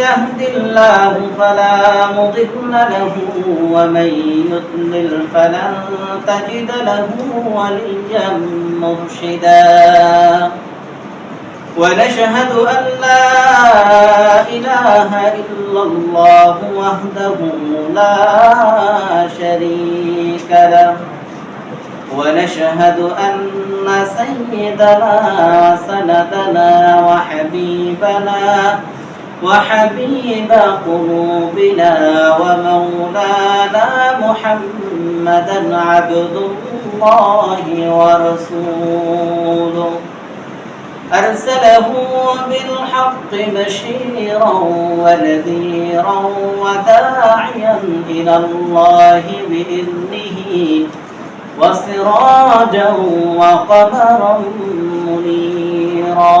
يهد الله فلا مضل له ومن يضلل فلن تجد له وليا مرشدا. ونشهد أن لا إله إلا الله وحده لا شريك له. ونشهد أن سيدنا وسندنا وحبيبنا وحبيب قلوبنا ومولانا محمدا عبد الله ورسوله. أرسله بالحق بشيرا ونذيرا وداعيا إلى الله بإذنه وسراجا وقمرا منيرا.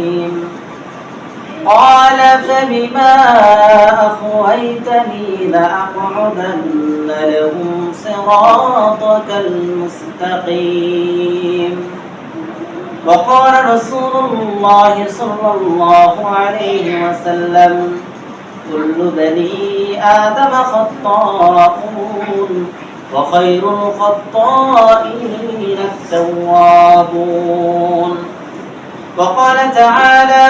قال فبما أخويتني لأقعدن لهم صراطك المستقيم. وقال رسول الله صلى الله عليه وسلم كل بني آدم خطاؤون وخير الخطائين التوابون. وقال تعالى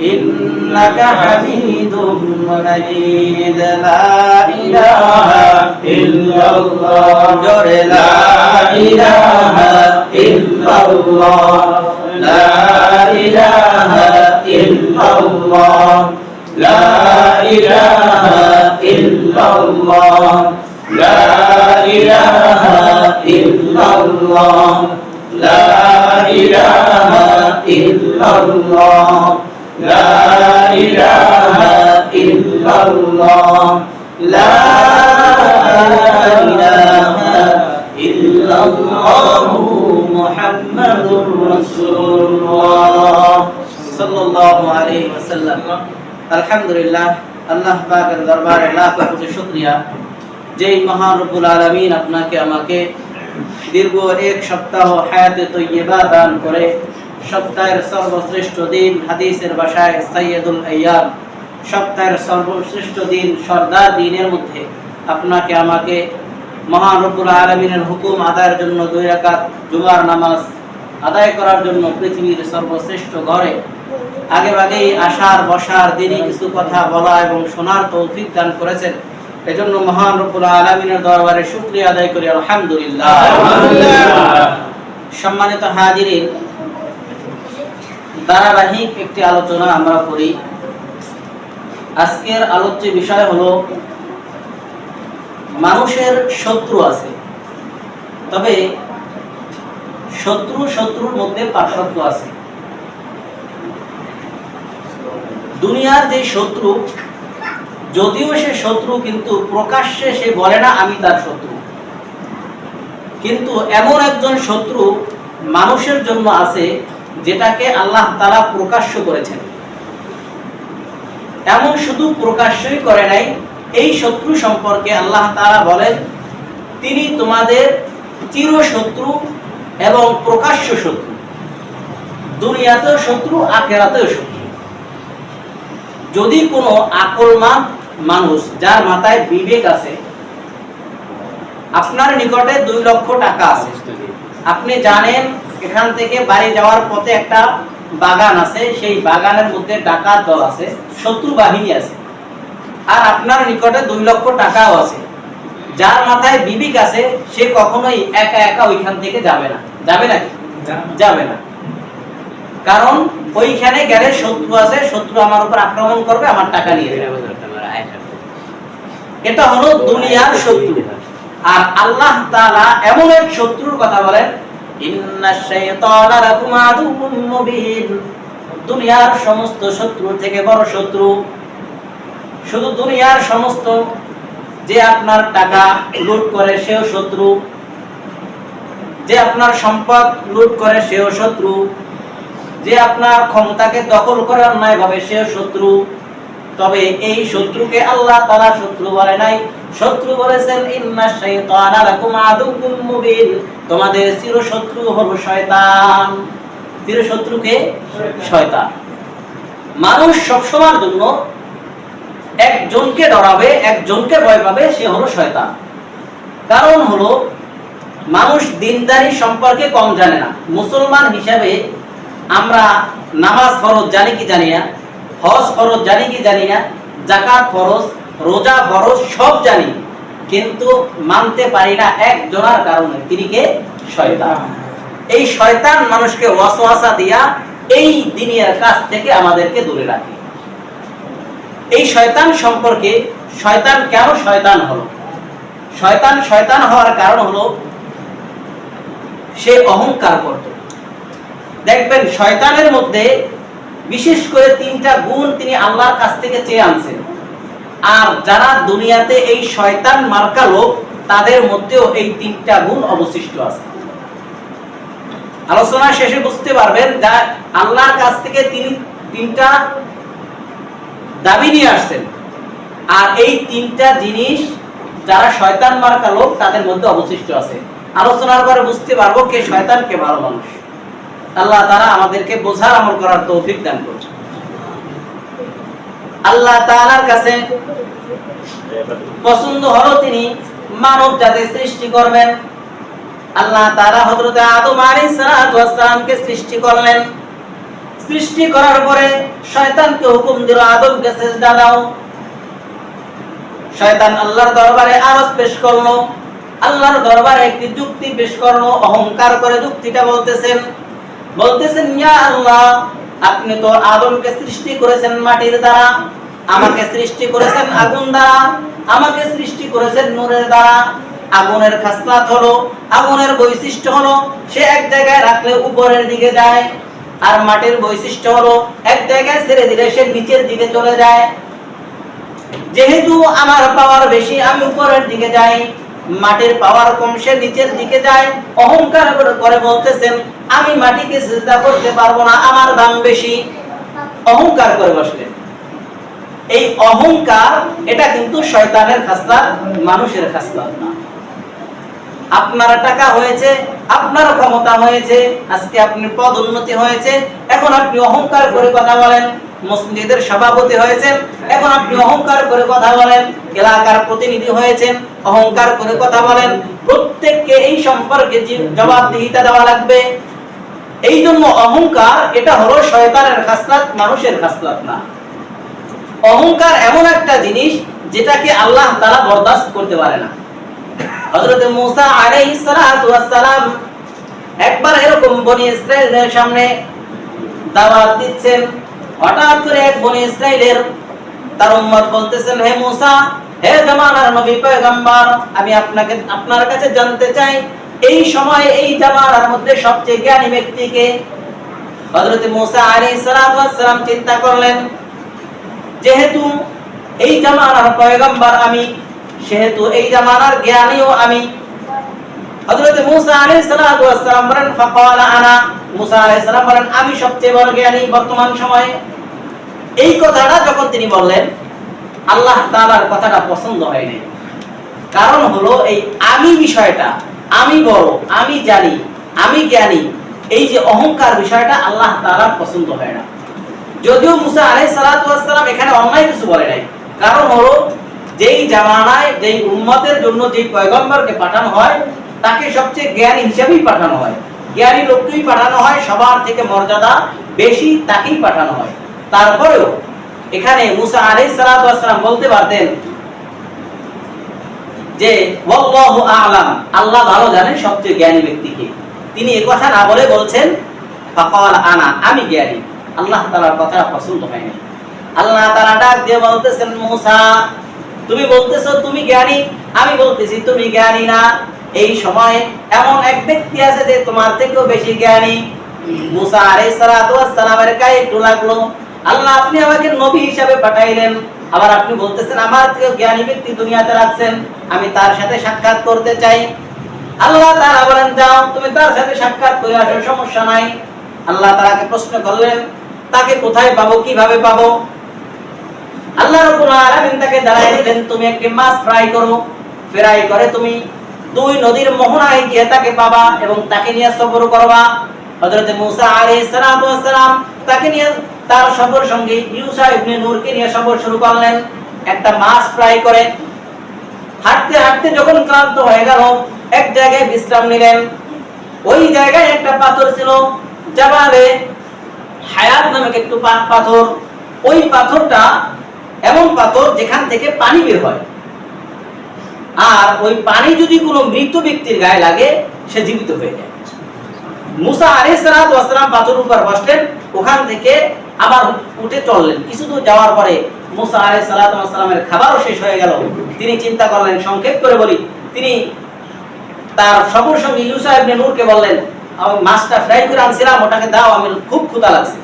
إنك حميد مجيد لا إله إلا الله جر لا إله إلا الله لا إله إلا الله لا إله إلا الله لا إله إلا الله لا إله إلا الله لا إله إلا الله لا إله إلا الله محمد رسول الله صلى الله عليه وسلم الحمد لله আল্লাহ পাকের দরবারে লাখ কোটি শুকরিয়া যেই মহান রব্বুল আলামিন আপনাকে আমাকে দীর্ঘ এক সপ্তাহ হায়াতে তৈয়বা দান করে সপ্তাহের সর্বশ্রেষ্ঠ দিন হাদিসের সাইয়্যিদুল আইয়াম। সপ্তাহের সর্বশ্রেষ্ঠ দিন সর্দার দিনের মধ্যে। আপনাকে আমাকে মহান রব্বুল আলমিনের হুকুম আদায়ের জন্য দুই রাকাত জুমার নামাজ আদায় করার জন্য পৃথিবীর সর্বশ্রেষ্ঠ ঘরে আগে আগেই আসার বসার দিনই কিছু কথা বলা এবং শোনার তৌফিক দান করেছেন। এজন্য মহান রব্বুল আলমিনের দরবারে শুক্রিয়া আদায় করি। আলহামদুলিল্লাহ। সম্মানিত হাজিরিন ধারাবাহিক একটি আলোচনা আমরা করি। আজকের আলোচ্য বিষয় হলো, মানুষের শত্রু আছে। তবে শত্রু শত্রুর মধ্যে পার্থক্য আছে। দুনিয়ার যে শত্রু, যদিও সে শত্রু, কিন্তু প্রকাশ্যে সে বলে না, আমি তার শত্রু। কিন্তু এমন একজন শত্রু মানুষের জন্য আছে যেটাকে আল্লাহ তারা প্রকাশ্য করেছেন। এমন শুধু প্রকাশ্যই করে নাই, এই শত্রু সম্পর্কে আল্লাহ তারা বলেন, তিনি তোমাদের চির শত্রু এবং প্রকাশ্য শত্রু। দুনিয়াতেও শত্রু, আখেরাতেও শত্রু। যদি কোনো আকলমান মানুষ যার মাথায় বিবেক আছে, আপনার নিকটে দুই লক্ষ টাকা আছে। আপনি জানেন এখান থেকে বাড়ি যাওয়ার পথে একটা বাগান আছে, সেই বাগানের মধ্যে ডাকাত দল আছে, শত্রু বাহিনী আছে। আর আপনার নিকটে দুই লক্ষ টাকাও আছে। যার মাথায় বিবেক আছে, সে কখনোই একা একা ওইখান থেকে যাবে না। যাবে নাকি? যাবে না। কারণ ওইখানে গেলে শত্রু আছে, শত্রু আমার উপর আক্রমণ করবে, আমার টাকা নিয়ে যাবে। এটা হলো দুনিয়ার শত্রু। আর আল্লাহ তাআলা এমন এক শত্রুর কথা বলেন দুনিয়ার সমস্ত শত্রু থেকে বড় শত্রু। শুধু দুনিয়ার সমস্ত যে আপনার টাকা লুট করে সেও শত্রু। যে আপনার সম্পদ লুট করে সেও শত্রু। যে আপনার ক্ষমতাকে দখল করে অন্যায়ভাবে সেও শত্রু। তবে এই শত্রুকে আল্লাহ তাআলা শত্রু বলে নাই। শত্রু বলেছেন, ইন্না শাইতানা লাকুম আদুউম মুবিন। তোমাদের চির শত্রু হলো শয়তান। চির শত্রুকে শয়তান। মানুষ সবসময়ের জন্য একজনকে ডরাবে, একজনকে ভয় পাবে, সে হলো শয়তান। কারণ হলো, মানুষ দিনদারি সম্পর্কে কম জানে না। মুসলমান হিসাবে আমরা নামাজ ফরজ জানি কি জানি না, হজ ফরজ জানি কি জানি না জাকাত ফরজ রোজা, ফরজ সব জানি, কিন্তু মানতে পারি না একজনের কারণে। তিনি কে? শয়তান। এই শয়তান মানুষকে ওয়াসওয়াসা দিয়া এই দিনের কাছ থেকে আমাদেরকে দূরে রাখে। এই শয়তান সম্পর্কে শয়তান কেন শয়তান হলো? শয়তান শয়তান হওয়ার কারণ হলো, সে অহংকার করত। দেখবেন, শয়তানের মধ্যে বিশেষ করে তিনটা গুণ তিনি আল্লাহর কাছ থেকে চেয়ে আনছেন। আর যারা দুনিয়াতে এই শয়তান মার্কা লোক, তাদের মধ্যেও এই তিনটা গুণ অবশিষ্ট আছে। আলোচনা শেষে বুঝতে পারবেন যা আল্লাহর কাছ থেকে তিনি তিনটা দাবি নিয়ে আসছেন। আর এই তিনটা জিনিস যারা শয়তান মার্কা লোক, তাদের মধ্যে অবশিষ্ট আছে। আলোচনার পরে বুঝতে পারব কে শয়তান, কে ভালো মানুষ। আল্লাহ তারা আমাদেরকে বোঝার আমল করার তৌফিক দান করছে আল্লাহ তাআলার কাছে পছন্দ হলো তিনি মানব জাতি সৃষ্টি করবেন। আল্লাহ তাআলা হযরত আদম আলাইহিস সালামকে সৃষ্টি করলেন। সৃষ্টি করার পরে শয়তানকে হুকুম দিল, আদমকে সেজদা দাও। শয়তান আল্লাহর দরবারে আরজ পেশ করল। আল্লাহর দরবারে একটি যুক্তি পেশ করল, অহংকার করে যুক্তিটা বলতেছেন। বলতেছেন, ইয়া আল্লাহ আপনি তো আদমকে সৃষ্টি করেছেন মাটির দ্বারা, আমাকে সৃষ্টি করেছেন আগুন দ্বারা, আমাকে সৃষ্টি করেছেন নূরের দ্বারা। আগুনের খাসলাত হলো, আগুনের বৈশিষ্ট্য হলো, সে এক জায়গায় রাখলে উপরের দিকে যায়, আর মাটির বৈশিষ্ট্য হলো, এক জায়গায় ছেড়ে দিলে সে নিচের দিকে চলে যায়। যেহেতু আমার পাওয়ার বেশি, আমি উপরের দিকে যাই। মাটির পাওয়ার কম, সে নিচের দিকে যায়, অহংকার করে বলতেছেন, আমি মাটিকে সিজদা করতে পারব না, আমার দাম বেশি। অহংকার করে বসলেন। এই অহংকার, এটা কিন্তু শয়তানের খাসলা মানুষের খাসলা না। আপনার টাকা হয়েছে, আপনার ক্ষমতা হয়েছে, আজকে আপনি পদ উন্নতি হয়েছে, এখন আপনি অহংকার করে কথা বলেন মসজিদের সভাপতি হয়েছেন। এখন আপনি অহংকার করে কথা বলেন, এলাকার প্রতিনিধি হয়েছেন, অহংকার করে কথা বলেন। প্রত্যেককে এই সম্পর্কে জবাবদিহিতা দেওয়া লাগবে। এই জন্য অহংকার, এটা হলো শয়তানের খাসলাত, মানুষের খাসলাত না। অহংকার এমন একটা জিনিস যেটাকে আল্লাহ তারা বরদাস্ত করতে পারে না। হযরত মুসা আলাইহিস সালাম একবার এরকম বনি ইসরাইলের সামনে দাওয়াত দিচ্ছেন। হঠাৎ করে এক বনি ইসরাইলের তার উম্মত বলতেছেন, হে মুসা, হে জামানার নবী পয়গম্বর, আমি আপনাকে, আপনার কাছে জানতে চাই, এই সময় এই জামানার মধ্যে সবচেয়ে জ্ঞানী ব্যক্তিকে হযরত মুসা আলাইহিস সালাম চিন্তা করলেন, যেহেতু এই জামানার পয়গম্বর আমি, সেহেতু এই জামানার জ্ঞানীও আমি। হযরত মুসা আলাইহিস সালাম বলেন, ফাকালা আনা মুসা আলাইহিস সালাম বলেন, আমি সবচেয়ে বড় জ্ঞানী বর্তমান সময়ে। এই কথাটা যখন তিনি বললেন, আল্লাহ তাআলার কথাটা পছন্দ হয়নি কারণ হলো এই আমি বিষয়টা, আমি বড় আমি জানি আমি জ্ঞানী এই যে অহংকার বিষয়টা আল্লাহ তাআলার পছন্দ হয় না। যদিও মুসা আলাইহিস সালাতু ওয়াস সালাম এখানে অন্যায় কিছু বলে নাই। কারণ হলো, যেই জামানায়, যেই উম্মতের জন্য যেই পয়গম্বরকে পাঠানো হয়, তাকে সবচেয়ে জ্ঞানী হিসেবেই পাঠানো হয়। জ্ঞানী লোককেই পাঠানো হয়, সবার থেকে মর্যাদা বেশি তাকেই পাঠানো হয়। তারপরেও এখানে মুসা ওয়াস সালাম বলতে পারতেন যে আ'লাম, আল্লাহ ভালো জানেন সবচেয়ে জ্ঞানী ব্যক্তিকে তিনি এই কথা না বলে বলছেন আনা, আমি জ্ঞানী। আল্লাহ তাআলার কথা পছন্দ হয়নি আল্লাহ তাআলা ডাক দিয়ে বলতেছেন, মুসা, তুমি বলতেছো তুমি জ্ঞানী, আমি বলতেছি তুমি জ্ঞানী না। এই সময় এমন এক ব্যক্তি আছে যে তোমার থেকেও বেশি জ্ঞানী। মুসা আলাইহিস সালাতু সালামের একটু লাগল। আল্লাহ, আপনি আমাকে নবী হিসাবে পাঠাইলেন। আবার আপনি বলতেছেন, আমার জ্ঞানী ব্যক্তি দুনিয়াতে রাখছেন। আমি তার সাথে সাক্ষাৎ করতে চাই। আল্লাহ তাআলা বলেন, যাও, তুমি তার সাথে সাক্ষাৎ করে আসো, সমস্যা নাই। আল্লাহ তাআলাকে প্রশ্ন করলেন, তাকে কোথায় পাবো, কীভাবে পাবো? আল্লাহ রাব্বুল আলামিন তাকে দাঁড়ায় দিলেন, তুমি একটি মাছ ফ্রাই করো। ফ্রাই করে তুমি দুই নদীর মোহনায় গিয়ে তাকে পাবা এবং তাকে নিয়ে সফর করবা। হযরত মুসা আলাইহিস সালাতু তাকে নিয়ে তার সফর সঙ্গী ইউসা ইবনে নূরকে নিয়ে সফর শুরু করলেন। একটা মাছ ফ্রাই করে হাঁটতে হাঁটতে যখন ক্লান্ত হয়ে গেল, এক জায়গায় বিশ্রাম নিলেন। ওই জায়গায় একটা পাথর ছিল, জাবালে হায়াত নামে একটু পাথর। ওই পাথরটা এমন পাথর যেখান থেকে পানি বের হয়। আর ওই পানি যদি কোনো মৃত ব্যক্তির গায়ে লাগে, সে জীবিত হয়ে যায়। মুসা আলাইহিস সালাতু পাথর উপর বসলেন, ওখান থেকে আবার উঠে চললেন। কিছু দূর যাওয়ার পরে মুসা আলাইহিস সালাতু ওয়াস সালামের খাবারও শেষ হয়ে গেল। তিনি চিন্তা করলেন, সংক্ষেপ করে বলি। তিনি তার সফর সঙ্গী ইউসা ইবনে নূরকে বললেন আমি মাছটা ফ্রাই করে আনছিলাম, ওটাকে দাও, আমি খুব ক্ষুধা লাগছে।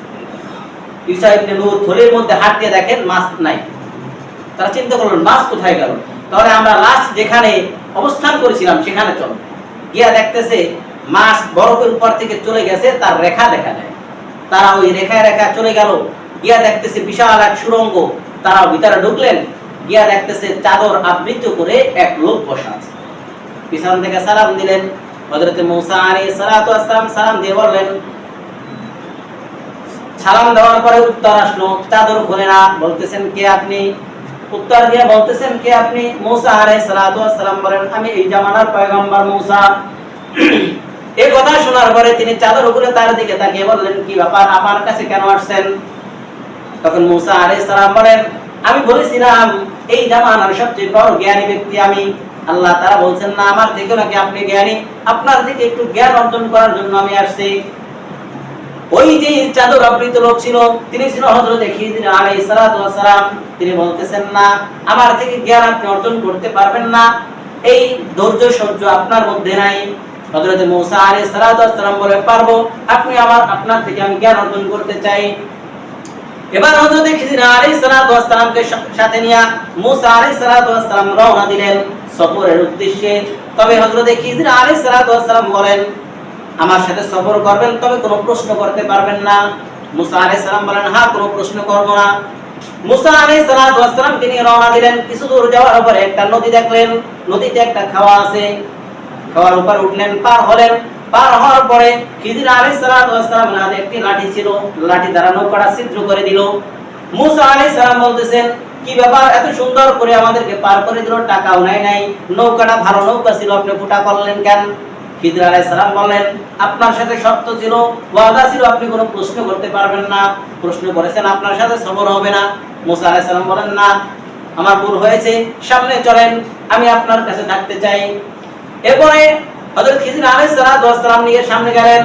ইউসা ইবনে নূর থলের মধ্যে হাত দিয়ে দেখেন, মাছ নাই। তারা চিন্তা করলেন, মাছ কোথায় গেল? তাহলে আমরা লাস্ট যেখানে অবস্থান করেছিলাম, সেখানে চল। গিয়া দেখতেছে মাছ বরফের উপর থেকে চলে গেছে, তার রেখা দেখা যায়। তারা ওই রেখায় রেখা চলে গেল। গিয়া দেখতেছে বিশাল এক সুরঙ্গ। তারা ভিতরে ঢুকলেন। গিয়া দেখতেছে চাদর আবৃত করে এক লোক বসা আছে। পিছন থেকে সালাম দিলেন। হযরত মূসা আলাইহিস সালাতু ওয়াস সালাম সালাম দিয়ে বললেন, সালাম দেওয়ার পরে উত্তর আসলো। চাদর খুলে না। বলতেছেন, কে আপনি? উত্তর দিয়ে বলতেছেন কে আপনি? মূসা ওয়াস সালাম বলেন, আমি এই জামানার পয়গম্বর মূসা। এই কথা শোনার পরে তিনি চাদর উপরে তার দিকে তাকিয়ে বললেন, কি ব্যাপার? আমার কাছে কেন আসছেন? তখন মূসা আলাইহিস সালাম বলেন, আমি বলেছিলাম, এই জামানার সবচেয়ে বড় জ্ঞানী ব্যক্তি আমি। আল্লাহ তারা বলছেন, না, আমার থেকে নাকি আপনি জ্ঞানী। আপনার থেকে একটু জ্ঞান অর্জন করার জন্য আমি আসছি। ওই যে চাদর আবৃত লোক ছিল, তিনি ছিল আলাইহিস সালাতু সালাম। তিনি বলতেছেন, না, আমার থেকে জ্ঞান আপনি অর্জন করতে পারবেন না। এই ধৈর্য সহ্য আপনার মধ্যে নাই। হযরত মূসা সালাতু সালাম বলে, পারব। আপনি আমার, আপনার থেকে আমি জ্ঞান অর্জন করতে চাই। এবার সালাতু ওয়াস সালামকে সাথে নিয়ে মূসা সালাতু সালাম রওনা দিলেন সফরের উদ্দেশ্যে। তবে আলাইহিস সালাতু ওয়াস সালাম বলেন আমার সাথে সফর করবেন, তবে কোনো প্রশ্ন করতে পারবেন না। মুসা আলাইহিস সালাম বলেন হ্যাঁ কোনো প্রশ্ন করব না। মুসা ওয়াস সালাম তিনি রওনা দিলেন কিছু দূর যাওয়ার একটা নদী দেখলেন। নদীতে একটা খাওয়া আছে। খাওয়ার উপর উঠলেন, পার হলেন। পার হওয়ার পরে খিজির ওয়াস সালাম একটি লাঠি ছিল। লাঠি দ্বারা নৌকাটা ছিদ্র করে দিল। মুসা আলাইহিস সালাম বলতেছেন, কি ব্যাপার, এত সুন্দর করে আমাদেরকে পার করে দিল, টাকাও নাই নাই। নৌকাটা ভালো নৌকা ছিল, আপনি ফুটা করলেন কেন? খিদির আলাইহিস বললেন, আপনার সাথে শর্ত ছিল, ওয়াদা ছিল, আপনি কোনো প্রশ্ন করতে পারবেন না। প্রশ্ন করেছেন, আপনার সাথে সফর হবে না। বলেন, না, আমার ভুল হয়েছে, সামনে চলেন, আমি আপনার কাছে থাকতে চাই। এরপরে নিয়ে সামনে গেলেন।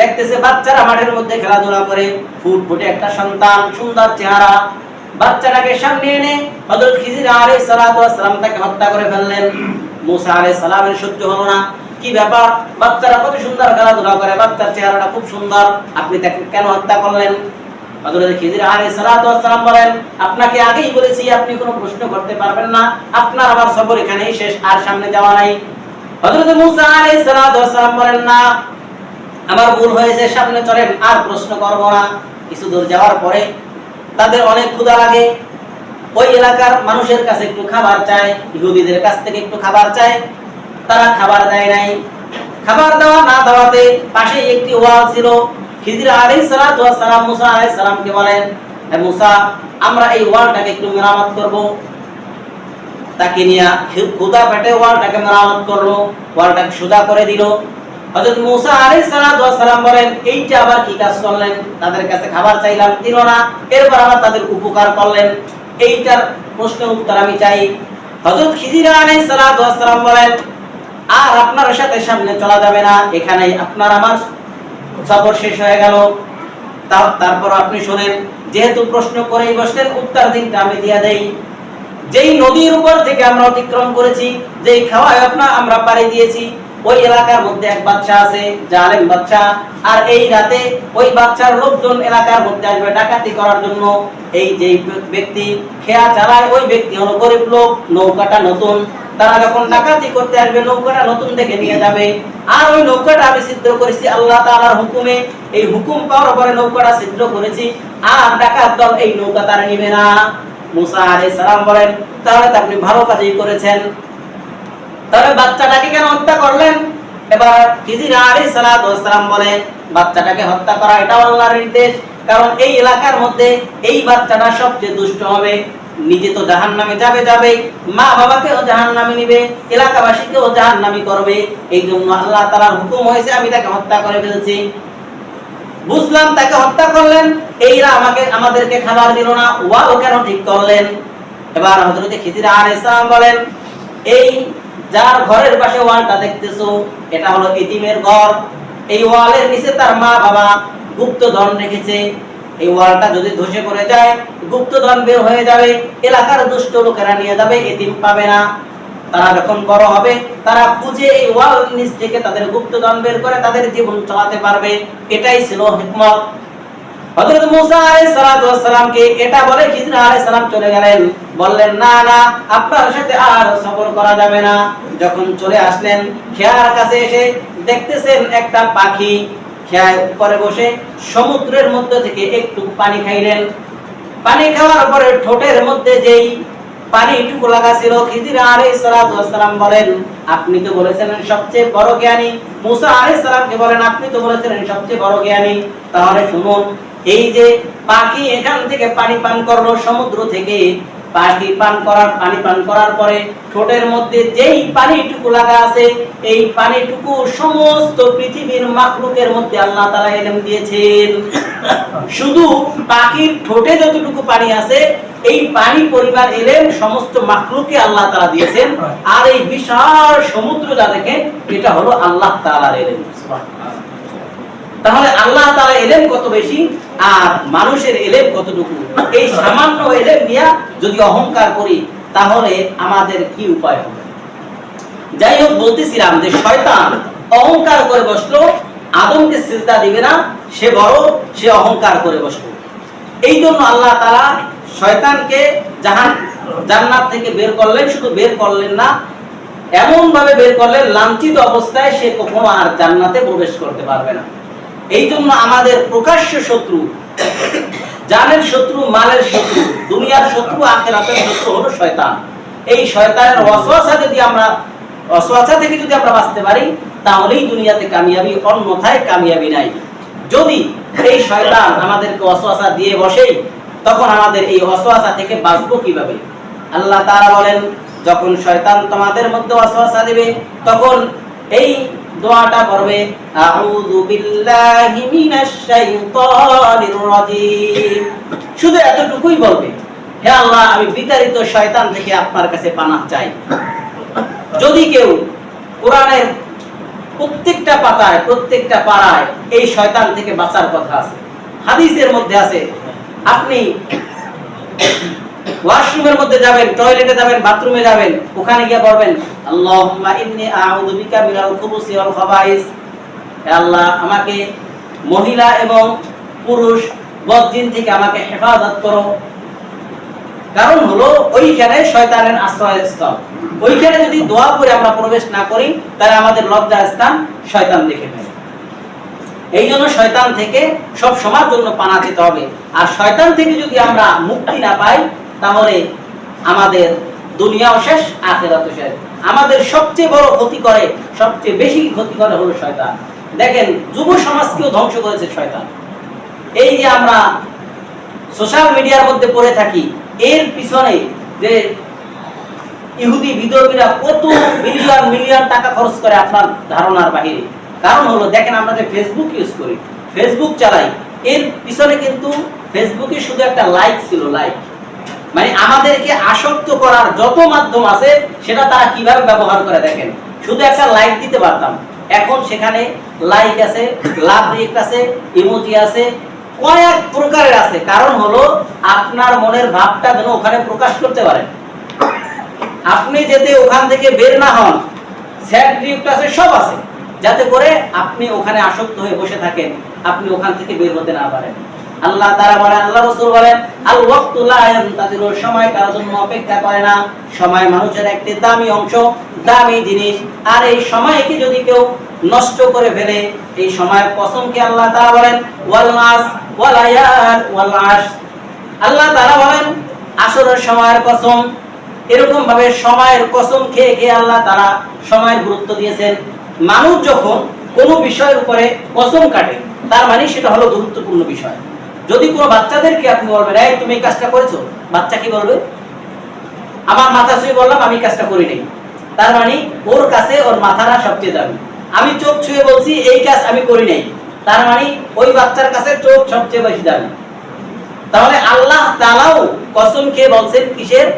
দেখতেছে বাচ্চারা মাঠের মধ্যে খেলাধুলা করে ফুটফুটে একটা সন্তান, সুন্দর চেহারা। বাচ্চাটাকে সামনে এনে হযরত খিজির তাকে হত্যা করে ফেললেন। মুসা আলাইহিস সালামের সহ্য হলো না। কি ব্যাপার? বাচ্চারা কত সুন্দর খেলাধুলা করে, বাচ্চার চেহারাটা খুব সুন্দর। আপনি তাকে কেন হত্যা করলেন? আমার ভুল হয়েছে, সামনে চলেন, আর প্রশ্ন না। কিছু দূর যাওয়ার পরে তাদের অনেক ক্ষুধা লাগে। ওই এলাকার মানুষের কাছে একটু খাবার চায়, ইহুদিদের কাছ থেকে একটু খাবার চায়। তারা খাবার দেয় নাই। খাবার দেওয়া না দেওয়াতে পাশেই একটি ওয়াল ছিল। খিজির ওয়াস সালাম, মুসা আলাইহিস সালামকে বলেন মুসা, আমরা এই ওয়ালটাকে একটু মেরামত করব। তাকে নিয়ে ক্ষুধা পেটে ওয়ালটাকে মেরামত করল ওয়ালটাকে সোজা করে দিল। হযরত মুসা সালাতু সালাম বলেন, এইটা আবার কি কাজ করলেন? তাদের কাছে খাবার চাইলাম, দিল না। এরপর আবার তাদের উপকার করলেন। এইটার প্রশ্নের উত্তর আমি চাই। হযরত খিজির ওয়াস সালাম বলেন আর আপনার সাথে সামনে চলা যাবে না। এখানে আপনার আমার সফর শেষ হয়ে গেল। তারপর আপনি শোনেন, যেহেতু প্রশ্ন করেই বসলেন, উত্তর দিনটা আমি দিয়ে দেই। যেই নদীর উপর থেকে আমরা অতিক্রম করেছি, যেই খাওয়ায় আপনার আমরা পাড়ি দিয়েছি ওই এলাকার মধ্যে এক বাচ্চা আছে জালেম বাচ্চা। আর এই রাতে ওই বাচ্চার লোকজন এলাকার মধ্যে আসবে ডাকাতি করার জন্য। এই যেই ব্যক্তি খেয়া চালায়, ওই ব্যক্তি হলো গরিব লোক, নৌকাটা নতুন। তারা যখন ডাকাতি করতে আসবে, নৌকাটা নতুন দেখে নিয়ে যাবে। আর ওই নৌকাটা আমি সিদ্ধ করেছি আল্লাহ তাআলার হুকুমে। এই হুকুম পাওয়ার পরে নৌকাটা সিদ্ধ করেছি। আর ডাকাত দল এই নৌকা তারা নিবে না। মুসা আলাইহিস সালাম বলেন, তাহলে তো আপনি ভালো কাজই করেছেন। তাহলে বাচ্চাটাকে কেন হত্যা করলেন? এবার খিজির ওয়াস সালাম বলে, বাচ্চাটাকে হত্যা করা এটা আল্লাহর নির্দেশ। কারণ এই এলাকার মধ্যে এই বাচ্চাটা সবচেয়ে দুষ্ট হবে। নিজে তো জাহান্নামে যাবে যাবে মা বাবাকেও জাহান্নামে নিবে, এলাকাবাসীকেও জাহান্নামী করবে। এই জন্য আল্লাহ তাআলার হুকুম হয়েছে, আমি তাকে হত্যা করে ফেলছি। বুঝলাম তাকে হত্যা করলেন, এইরা আমাকে, আমাদেরকে খাবার দিল না, ওয়াও কেন ঠিক করলেন? এবার হযরত খিজির আলাইহিস সালাম বলেন, এই যার ঘরের পাশে ওয়ালটা দেখতেছো, এটা হলো ইতিমের ঘর। এই ওয়ালের নিচে তার মা বাবা গুপ্তধন রেখেছে। এই ওয়ালটা যদি ধসে পড়ে যায়, গুপ্তধন বের হয়ে যাবে, এলাকার দুষ্ট লোকেরা নিয়ে যাবে, এতিম পাবে না। তারা যখন বড় হবে, তারা খুঁজে এই ওয়াল নিচ থেকে তাদের গুপ্ত ধন বের করে তাদের জীবন চালাতে পারবে। এটাই ছিল হিকমত। হযরত মুসা আলাইহিস সালাতু এটা বলে খিজির আলাইহিস সালাম চলে গেলেন। বললেন, না না, আপনার সাথে আর সফর করা যাবে না। যখন চলে আসলেন, খেয়ার কাছে এসে দেখতেছেন একটা পাখি। খেয়ার উপরে বসে সমুদ্রের মধ্যে থেকে একটু পানি খাইলেন। পানি খাওয়ার পরে ঠোঁটের মধ্যে যেই পানিটুকু লাগা ছিল খিজির আলাইহিস সালাম বলেন, আপনি তো বলেছেন সবচেয়ে বড় জ্ঞানী। মুসা আলাইহিস সালামকে বলেন, আপনি তো বলেছেন সবচেয়ে বড় জ্ঞানী। তাহলে শুনুন, এই যে পাখি এখান থেকে পানি পান করল, সমুদ্র থেকে পাখি পান করার, পানি পান করার পরে ঠোঁটের মধ্যে যেই পানিটুকু লাগা আছে, এই পানিটুকু সমস্ত পৃথিবীর মাখলুকের মধ্যে আল্লাহ এলেম দিয়েছেন। শুধু পাখির ঠোঁটে যতটুকু পানি আছে, এই পানি পরিবার এলেন সমস্ত মাখলুকে আল্লাহ তাআলা দিয়েছেন। আর এই বিশাল সমুদ্র যা দেখেন, এটা হলো আল্লাহ তাআলার এলেম। তাহলে আল্লাহ তাআলা এলেম কত বেশি আর মানুষের এলেম কতটুকু? এই সামান্য এলেম নিয়ে যদি অহংকার করি, তাহলে আমাদের কি উপায় হবে? যাই হোক বলতেছিলাম যে শয়তান অহংকার করে বসল, আদমকে সিজদা দিবে না, সে বড়, সে অহংকার করে বসল। এই জন্য আল্লাহ তারা শয়তানকে জাহান, জান্নাত থেকে বের করলেন, শুধু বের করলেন না এমন ভাবে বের করলেন, লাঞ্ছিত অবস্থায় সে কখনো আর জান্নাতে প্রবেশ করতে পারবে না। এই জন্য আমাদের প্রকাশ্য শত্রু, জানের শত্রু, মালের শত্রু, দুনিয়ার শত্রু, আখেরাতের শত্রু হলো শয়তান। এই শয়তানের ওয়াসওয়াসা যদি আমরা, ওয়াসওয়াসা থেকে যদি আমরা বাঁচতে পারি, তাহলেই দুনিয়াতে কামিয়াবি, অন্যথায় কামিয়াবি নাই। যদি এই শয়তান আমাদেরকে ওয়াসওয়াসা দিয়ে বসেই তখন আমাদের এই ওয়াসওয়াসা থেকে বাঁচবো কীভাবে? আল্লাহ তাআলা বলেন, যখন শয়তান তোমাদের মধ্যে ওয়াসওয়াসা দেবে, তখন এই দোয়াটা পড়বে, আউযু বিল্লাহি মিনাশ শাইতানির রাজিম। শুধু এতটুকুই বলবে, হে আল্লাহ, আমি বিতাড়িত শয়তান থেকে আপনার কাছে পানাহ চাই। যদি কেউ কোরআনের প্রত্যেকটা পাতায়, প্রত্যেকটা পাড়ায় এই শয়তান থেকে বাঁচার কথা আছে, হাদিসের মধ্যে আছে, আপনি ওয়াশরুমের মধ্যে যাবেন, টয়লেটে যাবেন, বাথরুমে যাবেন, ওখানে গিয়ে বলবেন, আল্লাহুম্মা ইন্নী আউযু বিকা মিনাল খুবুসি ওয়াল খাবাইস। হে আল্লাহ, আমাকে মহিলা এবং পুরুষ বদজিন থেকে আমাকে হেফাজত করো। কারণ হলো, ওইখানে শয়তানের আশ্রয়স্থল। ওইখানে যদি দোয়া করে আমরা প্রবেশ না করি, তাহলে আমাদের লজ্জা স্থান শয়তান দেখে ফেলে এই জন্য শয়তান থেকে সব সময়ের জন্য পানা যেতে হবে। আর শয়তান থেকে যদি আমরা মুক্তি না পাই তাহলে আমাদের দুনিয়াও শেষ, আখেরাতও শেষ। আমাদের সবচেয়ে বড় ক্ষতি করে, সবচেয়ে বেশি ক্ষতি করে হলো শয়তান। দেখেন, যুব সমাজকেও ধ্বংস করেছে শয়তান। এই যে আমরা সোশ্যাল মিডিয়ার মধ্যে পড়ে থাকি, এর পিছনে যে ইহুদি বিধর্মীরা কত মিলিয়ন মিলিয়ন টাকা খরচ করে আপনার ধারণার বাহিরে। কারণ হলো, দেখেন আমরা যে ফেসবুক ইউজ করি ফেসবুক চালাই, এর পিছনে কিন্তু ফেসবুকে শুধু একটা লাইক ছিল লাইক মানে আমাদেরকে আসক্ত করার যত মাধ্যম আছে, সেটা তারা কীভাবে ব্যবহার করে দেখেন? শুধু একটা লাইক দিতে পারতাম। এখন সেখানে লাইক আছে লাভ রিয়েক্ট আছে ইমোজি আছে, কয়েক প্রকারের আছে। কারণ হলো, আপনার মনের ভাবটা যেন ওখানে প্রকাশ করতে পারেন আপনি যাতে ওখান থেকে বের না হন আছে, সব আছে। যাতে করে আপনি ওখানে আসক্ত হয়ে বসে থাকেন, আপনি ওখান থেকে বের হতে না পারেন। আল্লাহ তারা বলেন আল্লাহ রাসূল বলেন, আল ওয়াক্তু লা ইয়ান্তাজিরু সময় কারোর জন্য অপেক্ষা করে না। সময় মানুষের একটি দামি অংশ, দামি জিনিস। আর এই সময়কে যদি কেউ নষ্ট করে ফেলে, এই সময়ের কসমকে আল্লাহ তাআলা বলেন? ওয়াল মাস, ওয়াল আয়াত, ওয়াল আশ আল্লাহ তাআলা বলেন, আসরের সময়ের কসম এরকম ভাবে সময়ের কসম খেয়ে খেয়ে আল্লাহ তারা সময়ের গুরুত্ব দিয়েছেন। মানুষ যখন কোনো বিষয়ের উপরে কসম কাটে, তার মানে সেটা হলো গুরুত্বপূর্ণ বিষয়। যদি কোনো বাচ্চাদেরকে আপনি বলবেন, এই, তুমি এই কাজটা করেছ? বাচ্চা কি বলবে? আমার মাথা ছুঁয়ে বললাম, আমি কাজটা করি নাই তার মানে ওর কাছে ওর মাথাটা সবচেয়ে দামি। আমি চোখ ছুঁয়ে বলছি, এই কাজ আমি করি নাই। তার মানে ওই বাচ্চার কাছে চোখ সবচেয়ে বেশি দামি। তাহলে আল্লাহ তাআলাও কসম খেয়ে বলছেন, কিসের?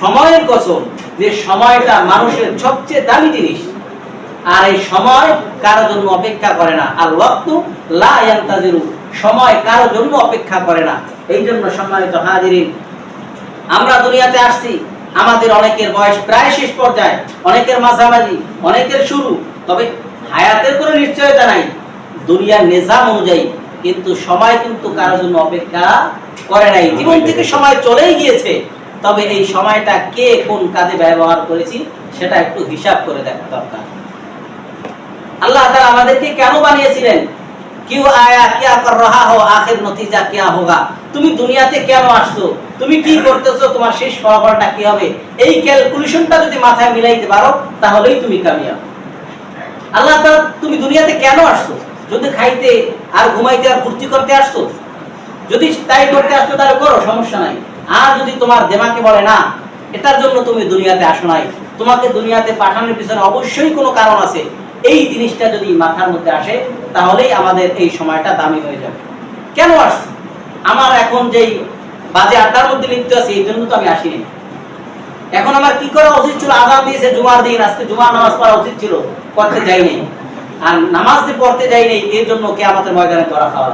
সময়ের কসম। যে সময়টা মানুষের সবচেয়ে দামি জিনিস। আর এই সময় কারও জন্য অপেক্ষা করে না। আর ওয়াক্তু লা সময় কারও জন্য অপেক্ষা করে না। এই জন্য সম্মানিত হাজিরিন, আমরা দুনিয়াতে আসছি, আমাদের অনেকের বয়স প্রায় শেষ পর্যায়ে, অনেকের মাঝামাঝি, অনেকের শুরু, তবে হায়াতের কোনো নিশ্চয়তা নাই। দুনিয়ার নিজাম অনুযায়ী, কিন্তু সময় কিন্তু কারও জন্য অপেক্ষা করে নাই। জীবন থেকে সময় চলেই গিয়েছে, তবে এই সময়টা কে কোন কাজে ব্যবহার করেছি, সেটা একটু হিসাব করে দেখা দরকার। আল্লাহ তাআলা আমাদেরকে কেন বানিয়েছিলেন? কিউ আয়া কর রহা হো আখির নতিজা হোগা? তুমি দুনিয়াতে কেন আসছো? তুমি কি করতেছো? তোমার শেষ ফলাফলটা কি হবে? এই ক্যালকুলেশনটা যদি মাথায় মিলাইতে পারো, তাহলেই তুমি কামিয়াব। আল্লাহ তুমি দুনিয়াতে কেন আসছো? যদি খাইতে আর ঘুমাইতে আর ফুর্তি করতে আসছো? যদি তাই করতে আসছো, তাহলে করো, সমস্যা নাই। আর যদি তোমার দেমাকে বলে না, এটার জন্য তুমি দুনিয়াতে আসো নাই। তোমাকে দুনিয়াতে পাঠানোর পিছনে অবশ্যই কোনো কারণ আছে। এই জিনিসটা যদি মাথার মধ্যে আসে, তাহলেই আমাদের এই সময়টা দামি হয়ে যাবে। কেন আসছি? আমার এখন যেই বাজে আড্ডার মধ্যে লিপ্ত আছে, এই জন্য তো আমি আসিনি। এখন আমার কি করা উচিত ছিল? আজান দিয়েছে জুমার দিন, আজকে জুমার নামাজ পড়া উচিত ছিল করতে যাইনি। আর নামাজ যে পড়তে যাইনি, এর জন্য কে আমাদের ময়দানে ধরা খাওয়া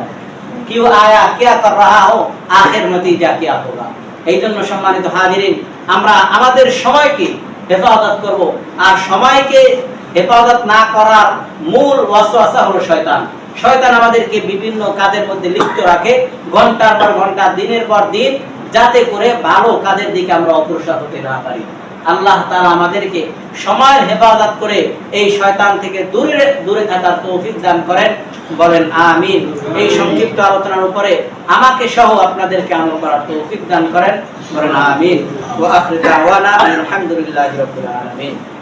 কিউ আয়া, কিয়া কর রাহা হো আখের নতিজা কিয়া হোগা এই জন্য সম্মানিত হাজিরিন, আমরা আমাদের সময়কে হেফাজত করব। আর সময়কে হেফাজত না করার মূল ওয়াসওয়াসা হলো শয়তান। শয়তান আমাদেরকে বিভিন্ন কাজের মধ্যে লিপ্ত রাখে, ঘণ্টার পর ঘণ্টা, দিনের পর দিন, যাতে করে ভালো কাজের দিকে আমরা অগ্রসর হতে না পারি। আল্লাহ তাআলা আমাদেরকে সময়ের হেফাজত করে এই শয়তান থেকে দূরে দূরে থাকার তৌফিক দান করেন। বলেন, আমিন। এই সংক্ষিপ্ত আলোচনার উপরে আমাকে সহ আপনাদেরকে আমল করার তৌফিক দান করেন। বলেন, আমিন। ওয়া আখির দাওয়ানা আলহামদুলিল্লাহি রাব্বিল আলামিন।